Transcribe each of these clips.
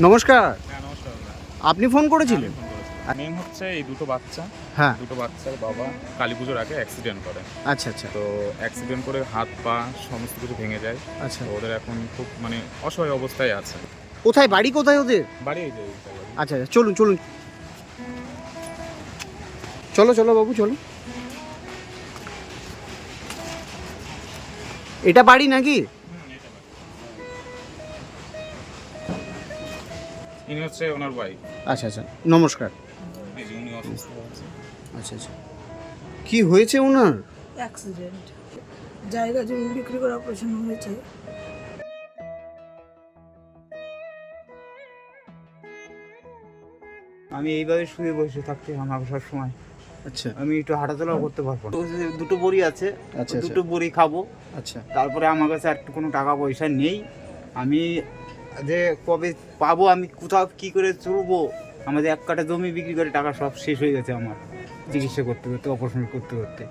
নমস্কার। হ্যাঁ আপনি ফোন করেছিলেন? মেন হচ্ছে এই দুটো বাচ্চা। হ্যাঁ। দুটো বাচ্চার বাবা কালী পুজোর আগে অ্যাক্সিডেন্ট করে। আচ্ছা আচ্ছা। তো অ্যাক্সিডেন্ট করে হাত পা সমস্ত কিছু ভেঙে যায়। আচ্ছা। ওদের এখন খুব মানে অসহায় অবস্থায় আছে। কোথায়? বাড়ি কোথায় ওদের? বাড়ি এই যে বাড়ি। আচ্ছা আচ্ছা চলুন চলুন। চলো চলো বাবু চলো। এটা বাড়ি নাকি? হচ্ছে ওনার ওয়াইফ আচ্ছা আচ্ছা। নমস্কার। এই যে উনি অসুস্থ আছে আচ্ছা আচ্ছা। কি হয়েছে ওনার? অ্যাক্সিডেন্ট জায়গা জমি বিক্রি করে অপারেশন হয়েছে। আমি এইভাবে শুয়ে বসে থাকতে আমার সব সময়। আচ্ছা। আমি একটু হাঁটাচলাও করতে পারব না। দুটো বড়ি আছে আচ্ছা, দুটো বড়ি খাব। আচ্ছা। তারপরে আমার কাছে আর কোনো টাকা পয়সা নেই। আমি যে কবে পাবো আমি কোথাও কি করে চলবো আমাদের এক কাটা জমি বিক্রি করে টাকা সব শেষ হয়ে গেছে আমার চিকিৎসা করতে করতে অপারেশন করতে করতে।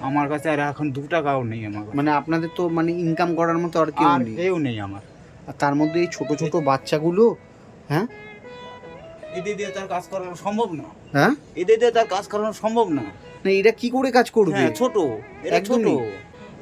আমার কাছে আর এখন দু টাকাও নেই আমার মানে আপনাদের তো মানে ইনকাম করার মতো আর কেউ নেই? কেউ নেই আমার। আর তার মধ্যে এই ছোট ছোট বাচ্চাগুলো হ্যাঁ? এদের দিয়ে তার কাজ করানো সম্ভব না। হ্যাঁ? এদের দিয়ে তার কাজ করানো সম্ভব না। না এরা কি করে কাজ করবে? হ্যাঁ ছোট। এরা ছোট।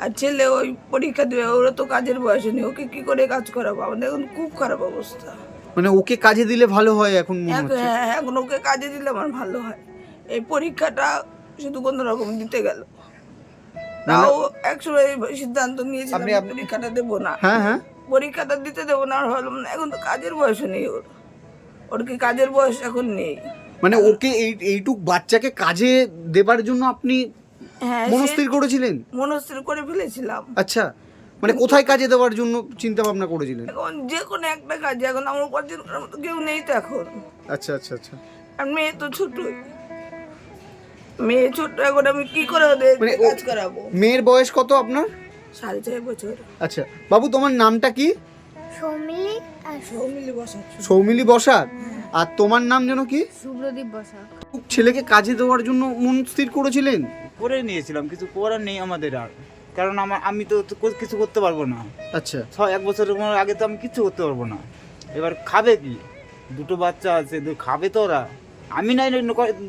আর ছেলে ওই পরীক্ষা দেবে ওরা তো কাজের বয়স নেই ওকে কি করে কাজ করাবো? আমাদের এখন খুব খারাপ অবস্থা। মানে ওকে কাজে দিলে ভালো হয় এখন মনে হচ্ছে? হ্যাঁ, এখন ওকে কাজে দিলে আমার ভালো হয়। এই পরীক্ষাটা শুধু কোনো রকম দিতে গেল। তাও একসময় সিদ্ধান্ত নিয়েছিলাম আপনি- পরীক্ষাটা দেবো না। হ্যাঁ হ্যাঁ। পরীক্ষাটা দিতে দেবো না আর হলাম না এখন তো কাজের বয়স নেই ওর। ওর কি কাজের বয়স এখন নেই? মানে ওকে এই এইটুক বাচ্চাকে কাজে দেবার জন্য আপনি হ্যাঁ মনস্থির করেছিলেন? মনস্থির করে ফেলেছিলাম। আচ্ছা মানে কোথায় কাজে দেওয়ার জন্য চিন্তা ভাবনা করেছিলেন? এখন যে কোনো একটা কাজে এখন আমার উপার্জন করার মতো কেউ নেই তো এখন। আচ্ছা আচ্ছা আচ্ছা। আর মেয়ে তো ছোট মেয়ে ছোট এখন আমি কি করে ওদের মানে ও- কাজ করাবো? মেয়ের বয়স কত আপনার? সাড়ে ছয় বছর। আচ্ছা বাবু তোমার নামটা কি? সৌমিলি আর সৌমিলি বসা সৌমিলি বসাক। আর তোমার নাম যেন কি? সুব্রদীপ বসাক। ছেলেকে কাজে দেওয়ার জন্য মন স্থির করেছিলেন? করে নিয়েছিলাম কিছু করার নেই আমাদের আর। কারণ আমার আমি তো কিছু করতে পারব না। আচ্ছা। ছয় এক বছরের আগে তো আমি কিছু করতে পারব না। এবার খাবে কি? দুটো বাচ্চা আছে খাবে তো ওরা। আমি নাই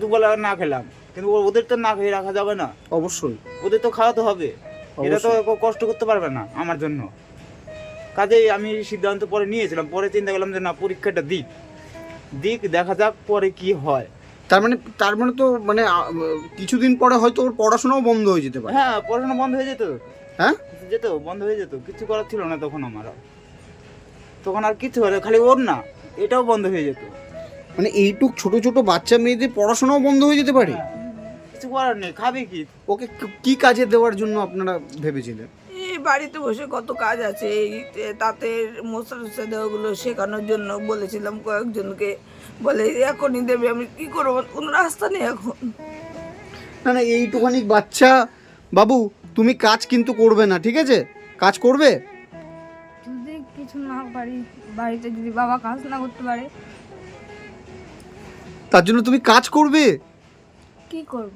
দুবেলা না খেলাম। কিন্তু ওদের তো না খেয়ে রাখা যাবে না। অবশ্যই। ওদের তো খাওয়াতে হবে। এটা তো কষ্ট করতে পারবে না আমার জন্য। কাজেই আমি সিদ্ধান্ত পরে নিয়েছিলাম। পরে চিন্তা করলাম যে না পরীক্ষাটা দিক। দিক দেখা যাক পরে কি হয়। তার মানে তার মানে তো মানে কিছুদিন পরে হয়তো ওর পড়াশোনাও বন্ধ হয়ে যেতে পারে। হ্যাঁ পড়াশোনা বন্ধ হয়ে যেত। হ্যাঁ? যেত বন্ধ হয়ে যেত। কিছু করার ছিল না তখন আমার। তখন আর কিছু হলো খালি ওর না এটাও বন্ধ হয়ে যেত। মানে এইটুক ছোট ছোট বাচ্চা মেয়েদের পড়াশোনাও বন্ধ হয়ে যেতে পারে? কিছু করার নেই খাবে কি? ওকে কি- কাজে দেওয়ার জন্য আপনারা ভেবেছিলেন? বাড়িতে বসে কত কাজ আছে এই তাঁতের মশলা টসলা দেওয়াগুলো শেখানোর জন্য বলেছিলাম কয়েকজনকে। বলে এখনই দেবে। আমি কি করব? কোনো রাস্তা নেই এখন। না না এইটুখানি বাচ্চা বাবু তুমি কাজ কিন্তু করবে না ঠিক আছে? কাজ করবে? যদি কিছু না পারি বাড়িতে যদি বাবা কাজ না করতে পারে। তার জন্য তুমি কাজ করবে? কি করব?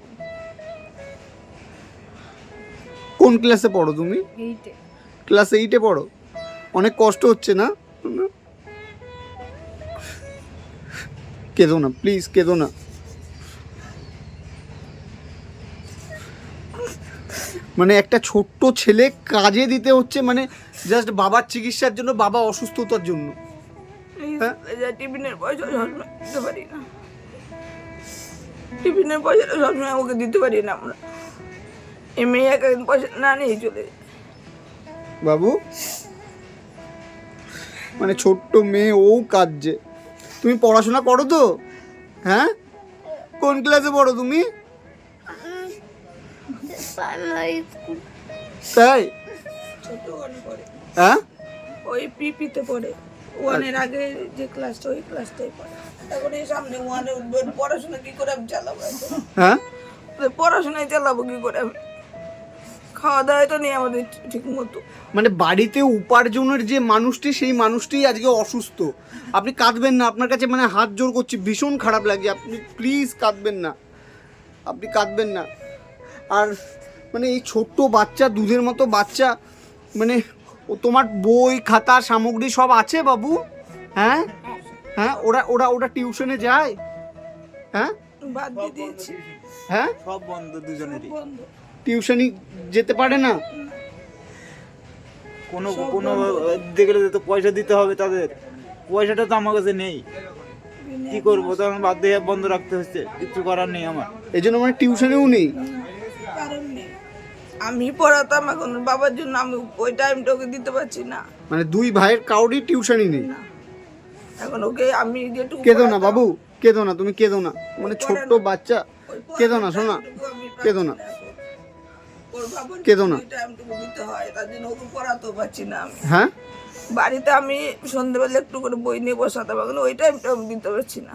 কোন ক্লাসে পড়ো তুমি? ক্লাস এইটে পড়ো? অনেক কষ্ট হচ্ছে না? কেঁদো না প্লিজ কেঁদো না। মানে একটা ছোট্ট ছেলে কাজে দিতে হচ্ছে মানে জাস্ট বাবার চিকিৎসার জন্য বাবা অসুস্থতার জন্য। হ্যাঁ? টিফিনের পয়সা দিতে পারি না। টিফিনের পয়সাটা সবসময় ওকে দিতে পারি না আমরা। এই মেয়ে একদিন পয়সা না নিয়ে চলে বাবু মানে ছোট্ট মেয়ে ও কাঁদছে। তুমি পড়াশোনা করো তো হ্যাঁ? কোন ক্লাসে পড়ো তুমি? তাই? হ্যাঁ? ওই পিপিতে পড়ে। ওয়ানের আগে যে ক্লাসটা ওই ক্লাসটাই পড়ে। এখন এই সামনে ওয়ানে উঠবে পড়াশোনা কি করে আমি চালাবো এখন? হ্যাঁ? পড়াশোনায় চালাবো কি করে আমি? খাওয়া দাওয়া তো নেই আমাদের ঠিক মতো মানে বাড়িতে উপার্জনের যে মানুষটি সেই মানুষটি আজকে অসুস্থ। আপনি কাঁদবেন না আপনার কাছে মানে হাত জোর করছি ভীষণ খারাপ লাগছে আপনি প্লিজ কাঁদবেন না। আপনি কাঁদবেন না। আর মানে এই ছোট্ট বাচ্চা দুধের মতো বাচ্চা মানে ও তোমার বই খাতা সামগ্রী সব আছে বাবু? হ্যাঁ? হ্যাঁ? ওরা ওরা ওরা টিউশনে যায়? হ্যাঁ? বাদ দিয়ে দিয়েছি। হ্যাঁ? সব বন্ধ দুজনেরই। বন্ধ। টিউশনি যেতে পারে না? কোনো কোনো দেখলে তো পয়সা দিতে হবে তাদের। পয়সাটা তো আমার কাছে নেই। কি করব? তখন বাধ্য হয়ে বন্ধ রাখতে হচ্ছে। কিছু করার নেই আমার। এই জন্য মানে টিউশনেও নেই? কারণ নেই আমি পড়াতাম এখন বাবার জন্য আমি ওই টাইমটা ওকে দিতে পারছি না। মানে দুই ভাইয়ের কাউরই টিউশনই নেই? এখন ওকে আমি যেটুকু কেঁদো না বাবু কেঁদো না তুমি কেঁদো না। মানে ছোট্ট বাচ্চা কেঁদো না শোনা কেঁদো না। কেঁদো না। হয় তার জন্য ওকে পারছি না আমি। হ্যাঁ? বাড়িতে আমি সন্ধ্যেবেলা একটু করে বই নিয়ে এখন ওই টাইমটা আমি দিতে পারছি না।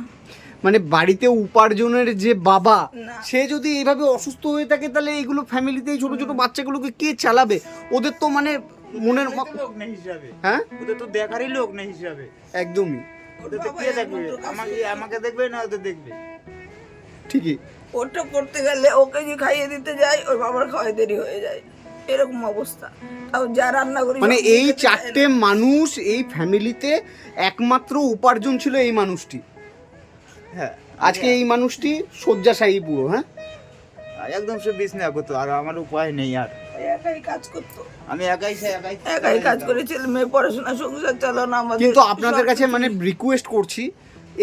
মানে বাড়িতে উপার্জনের যে বাবা না। সে যদি এইভাবে অসুস্থ হয়ে থাকে তাহলে এইগুলো ফ্যামিলিতে ছোট ছোট বাচ্চাগুলোকে কে চালাবে? ওদের তো মানে মনের লোক নেই হিসাবে। হ্যাঁ? ওদের তো দেখারই লোক নেই হিসাবে। একদমই। ওদের তো কে দেখবে? আমাকে আমাকে দেখবে না ওদের দেখবে? ঠিকই। ওটা করতে গেলে ওকে যে খাইয়ে দিতে যায় ওর বাবার খাওয়াই দেরি হয়ে যায়। এরকম অবস্থা। তাও যা রান্না করি মানে এই চারটে মানুষ এই ফ্যামিলিতে একমাত্র উপার্জন ছিল এই মানুষটি। হ্যাঁ আজকে এই মানুষটি শয্যাশায়ী পুরো হ্যাঁ? একদম সে বিছনা করতো আর আমার উপায় নেই আর। একাই কাজ করতো। আমি একাই একাই একাই কাজ করে মেয়ে পড়াশোনা সংসার চালানো আমাদের কিন্তু আপনাদের কাছে মানে রিকোয়েস্ট করছি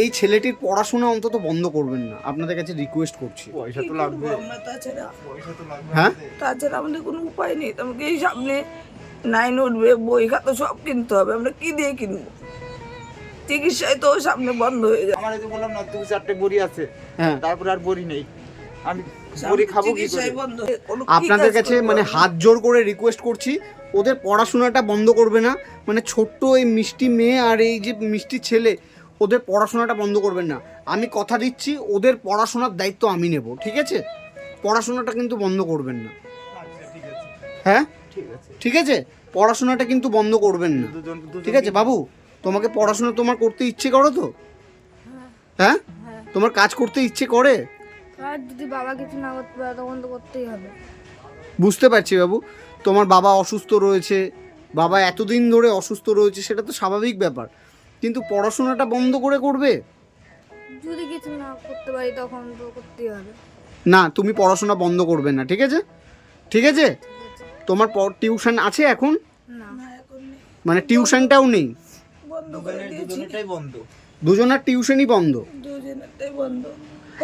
এই ছেলেটির পড়াশোনা অন্তত বন্ধ করবেন না। আপনাদের কাছে রিকোয়েস্ট করছি। পয়সা তো লাগবে। আমরা তাছাড়া হ্যাঁ? তাছাড়া আমাদের কোনো উপায় নেই। আমাকে এই সামনে নাইন উঠবে বই খাতা সব কিনতে হবে। আমরা কি দিয়ে কিনবো? চিকিৎসায় তো সামনে বন্ধ হয়ে যায়। আমার এই তো বললাম না দু চারটে বড়ি আছে। হ্যাঁ। তারপরে আর বড়ি নেই। আমি বড়ি খাব কি করে? আপনাদের কাছে মানে হাত জোর করে রিকোয়েস্ট করছি। ওদের পড়াশোনাটা বন্ধ করবে না। মানে ছোট্ট এই মিষ্টি মেয়ে আর এই যে মিষ্টি ছেলে ওদের পড়াশোনাটা বন্ধ করবেন না। আমি কথা দিচ্ছি ওদের পড়াশোনার দায়িত্ব আমি নেব ঠিক আছে? পড়াশোনাটা কিন্তু বন্ধ করবেন না। হ্যাঁ? ঠিক আছে? ঠিক আছে পড়াশোনাটা কিন্তু বন্ধ করবেন না। ঠিক আছে বাবু? তোমাকে পড়াশোনা তোমার করতে ইচ্ছে করো তো? হ্যাঁ? হ্যাঁ তোমার কাজ করতে ইচ্ছে করে? যদি বাবা কিছু না করতে পারে তখন তো করতেই হবে। বুঝতে পারছি বাবু। তোমার বাবা অসুস্থ রয়েছে বাবা এতদিন ধরে অসুস্থ রয়েছে সেটা তো স্বাভাবিক ব্যাপার। কিন্তু পড়াশোনাটা বন্ধ করে করবে? যদি কিছু না করতে পারি তখন তো করতেই হবে। না তুমি পড়াশোনা বন্ধ করবে না ঠিক আছে? ঠিক আছে? তোমার টিউশন আছে এখন? না। না, এখন নেই। মানে টিউশনটাও নেই? বন্ধ করে দুজনের দিয়েছি। দুজনেরটাই বন্ধ। দুজনের টিউশনই বন্ধ? দুজনেরটাই বন্ধ।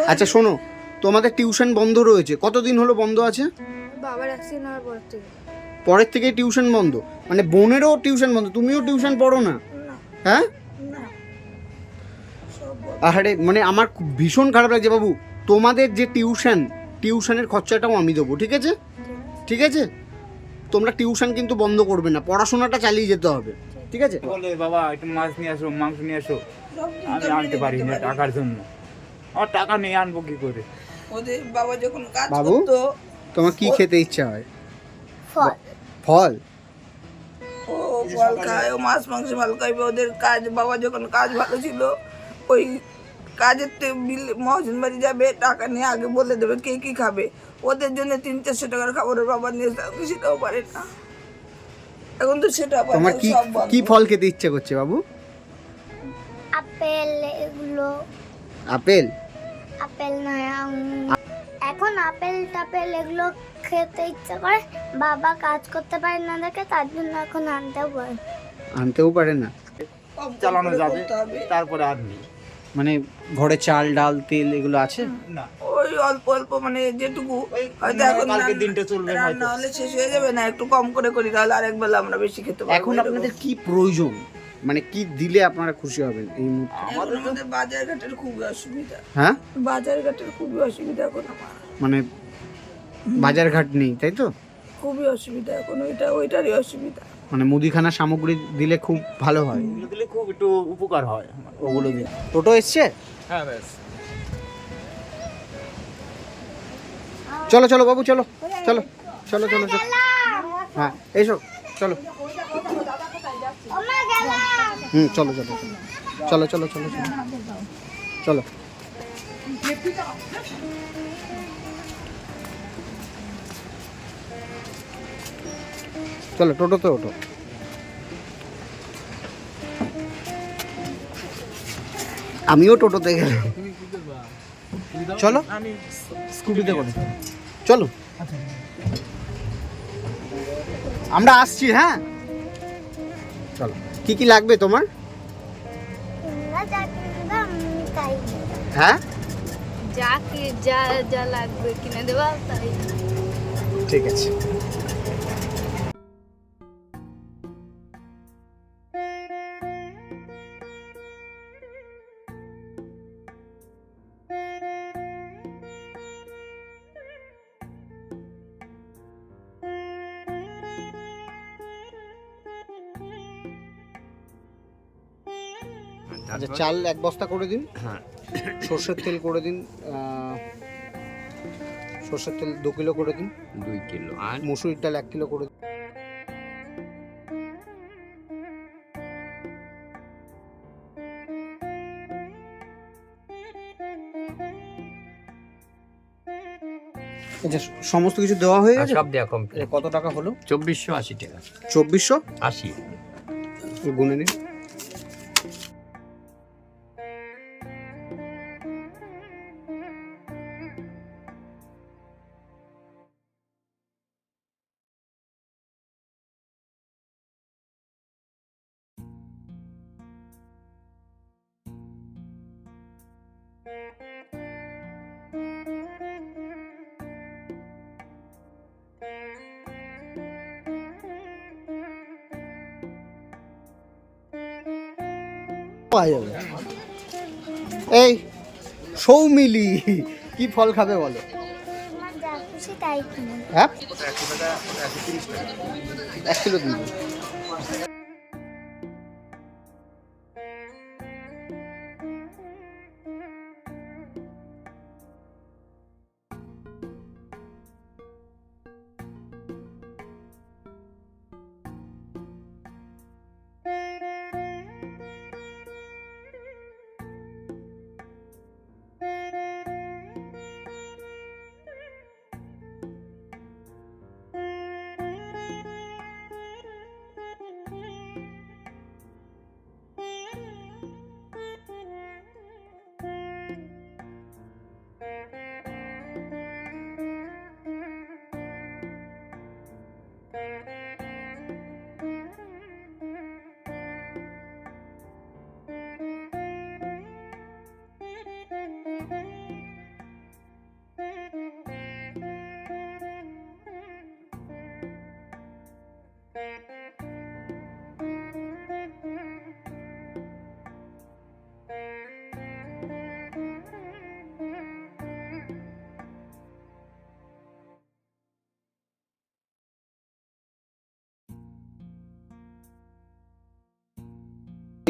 আচ্ছা শোনো তোমাদের টিউশন বন্ধ রয়েছে। কতদিন হলো বন্ধ আছে? বাবার অ্যাক্সিডেন্ট হওয়ার পর থেকে। পরের থেকে টিউশন বন্ধ? মানে বোনেরও টিউশন বন্ধ তুমিও টিউশন পড়ো না? না। হ্যাঁ। আরে মানে আমার খুব ভীষণ খারাপ লাগছে বাবু। তোমাদের যে টিউশন টিউশনের খরচাটাও আমি দেবো ঠিক আছে? ঠিক আছে? তোমরা টিউশন কিন্তু বন্ধ করবে না পড়াশোনাটা চালিয়ে যেতে হবে ঠিক আছে? বলে বাবা একটু মাছ নিয়ে আসো মাংস নিয়ে আসো। আমি আনতে পারি না টাকার জন্য। আমার টাকা নেই আনব কি করে? ওদের বাবা যখন কাজ বাবু? তোমার কি খেতে ইচ্ছা হয়? ফল। ফল? ও ফল খায় ও মাছ মাংস ভালো খাইবে ওদের কাজ বাবা যখন কাজ ভালো ছিল ওই কাজের তে- বিল মহাজন বাড়ি যাবে টাকা নিয়ে আগে বলে দেবে কে কি খাবে। ওদের জন্য তিন চারশো টাকার খাবারের বাবা নিয়ে যাবে সেটাও পারে না। এখন তো সেটা তোমার না, কি কি ফল খেতে ইচ্ছে করছে বাবু? আপেল এগুলো। আপেল? আপেল নয় আঙুর। এখন আপেল টাপেল এগুলো খেতে ইচ্ছা করে। বাবা কাজ করতে পারে না দেখে তার জন্য এখন আনতেও পারে। আনতেও পারে না। চালানো যাবে তারপরে আর নেই। মানে ঘরে চাল ডাল তেল এগুলো আছে? না। ওই অল্প অল্প মানে যেটুকু। ওই হয়তো মানে এখন কালকে দিনটা চলবে হয়তো। হলে শেষ হয়ে যাবে না একটু কম করে করি তাহলে আরেক বেলা আমরা বেশি খেতে পারব। এখন। আপনাদের কি প্রয়োজন? মানে কি দিলে আপনারা খুশি হবেন এই মুহূর্তে? আমাদের বাজার ঘাটের খুবই অসুবিধা। হ্যাঁ? বাজার ঘাটের খুবই অসুবিধা এখন আমার। মানে বাজার ঘাট নেই তাই তো? খুবই অসুবিধা এখন ওইটা ওইটারই অসুবিধা। মানে মুদিখানা সামগ্রী দিলে খুব ভালো হয়। এগুলো দিলে খুব একটু উপকার হয়। ওগুলো দিয়ে। টোটো এসছে? হ্যাঁ ব্যাস। চলো চলো বাবু চলো চলো চলো চলো চলো। হ্যাঁ এসো চলো। হুম চলো চলো। চলো চলো চলো চলো। চলো। চলো টোটোতে ওঠো। আমিও টোটোতে গেলাম। চলো স্কুটিতে করে। চলো। আমরা আসছি হ্যাঁ? চলো। কি কি লাগবে তোমার। হ্যাঁ? যা কি যা যা লাগবে কিনে দেওয়া তাই। ঠিক আছে। চাল এক বস্তা করে দিন। হ্যাঁ। সর্ষের তেল করে দিন সর্ষের তেল দু কিলো করে দিন। দুই কিলো। আর? মুসুরির ডাল এক কিলো করে দিন। আচ্ছা সমস্ত কিছু দেওয়া হয়ে গেছে? সব দেওয়া কমপ্লিট কত টাকা হলো? চব্বিশশো আশি টাকা। চব্বিশশো? আশি। গুনে নিন। পাওয়া যাবে। এই সৌমিলি কি ফল খাবে বলো? হ্যাঁ? এক কিলো দিন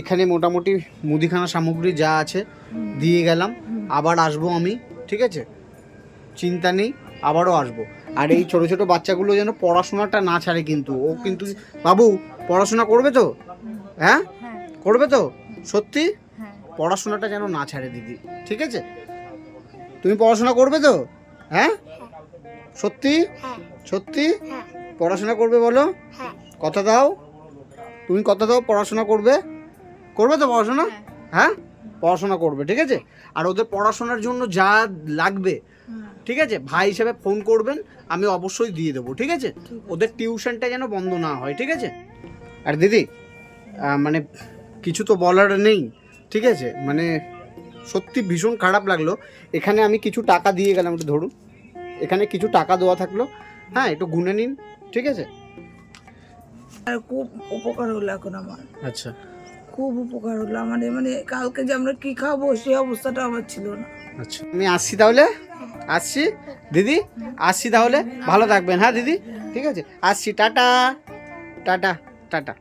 এখানে মোটামুটি মুদিখানা সামগ্রী যা আছে দিয়ে গেলাম। আবার আসব আমি, ঠিক আছে? চিন্তা নেই, আবারও আসব। আর এই ছোট ছোট বাচ্চাগুলো যেন পড়াশোনাটা না ছাড়ে কিন্তু। ও কিন্তু, বাবু, পড়াশোনা করবে তো? হ্যাঁ? করবে তো? সত্যি? পড়াশোনাটা যেন না ছাড়ে দিদি, ঠিক আছে? তুমি পড়াশোনা করবে তো? হ্যাঁ? সত্যি? সত্যি? পড়াশোনা করবে বলো? কথা দাও। তুমি কথা দাও, পড়াশোনা করবে? করবে তো পড়াশোনা? হ্যাঁ। পড়াশোনা করবে ঠিক আছে? আর ওদের পড়াশোনার জন্য যা লাগবে ঠিক আছে? ভাই হিসেবে ফোন করবেন আমি অবশ্যই দিয়ে দেবো ঠিক আছে? ওদের টিউশনটা যেন বন্ধ না হয় ঠিক আছে? আর দিদি মানে কিছু তো বলার নেই ঠিক আছে? মানে সত্যি ভীষণ খারাপ লাগল। এখানে আমি কিছু টাকা দিয়ে গেলাম একটু ধরুন। এখানে কিছু টাকা দেওয়া থাকল। হ্যাঁ একটু গুনে নিন ঠিক আছে? আর খুব উপকার হলো এখন আমার। আচ্ছা। খুব উপকার হলো আমাদের মানে কালকে যে আমরা কি খাব সেই অবস্থাটা আমার ছিল না। আচ্ছা আমি আসছি তাহলে? আসছি? দিদি, আসছি তাহলে? ভালো থাকবেন হ্যাঁ দিদি? ঠিক আছে, আসছি, টাটা। Tata tata.